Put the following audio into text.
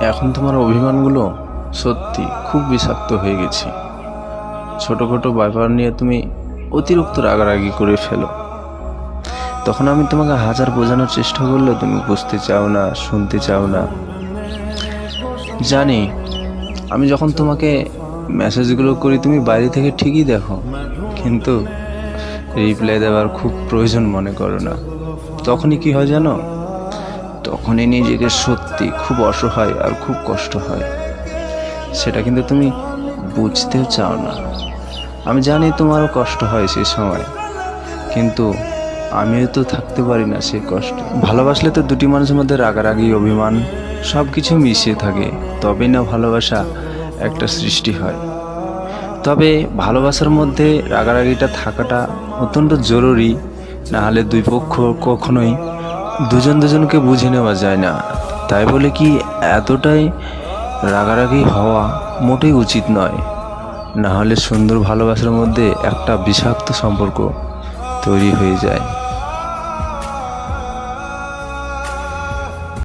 এখন তোমার অভিমানগুলো সত্যি খুব বিষাক্ত হয়ে গেছে। ছোটোখাটো ব্যাপার নিয়ে তুমি অতিরিক্ত রাগারাগি করে ফেলো। তখন আমি তোমাকে হাজার বোঝানোর চেষ্টা করলেও তুমি বুঝতে চাও না, শুনতে চাও না। জানি, আমি যখন তোমাকে মেসেজগুলো করি, তুমি বাইরে থেকে ঠিকই দেখো। কিন্তু রিপ্লাই দেওয়ার খুব প্রয়োজন মনে করো না। তখনই কি হয় জানো? তখনই নিজেকে সত্যি খুব অসহায় আর খুব কষ্ট হয়। সেটা কিন্তু তুমি বুঝতেও চাও না। আমি জানি তোমারও কষ্ট হয় সে সময়, কিন্তু আমিও তো থাকতে পারি না সেই কষ্ট। ভালোবাসলে তো দুটি মানুষের মধ্যে রাগারাগি, অভিমান সব কিছু মিশিয়ে থাকে। তবেই না ভালোবাসা একটা সৃষ্টি হয়। তবে ভালোবাসার মধ্যে রাগারাগিটা থাকাটা অত্যন্ত জরুরি, না হলে দুই পক্ষ কখনোই দুজন দুজনকে বুঝে নেওয়া যায় না। তাই বলে কি এতটাই রাগারাগি হওয়া মোটেই উচিত নয়। না হলে সুন্দর ভালোবাসার মধ্যে একটা বিষাক্ত সম্পর্ক তৈরি হয়ে যায়।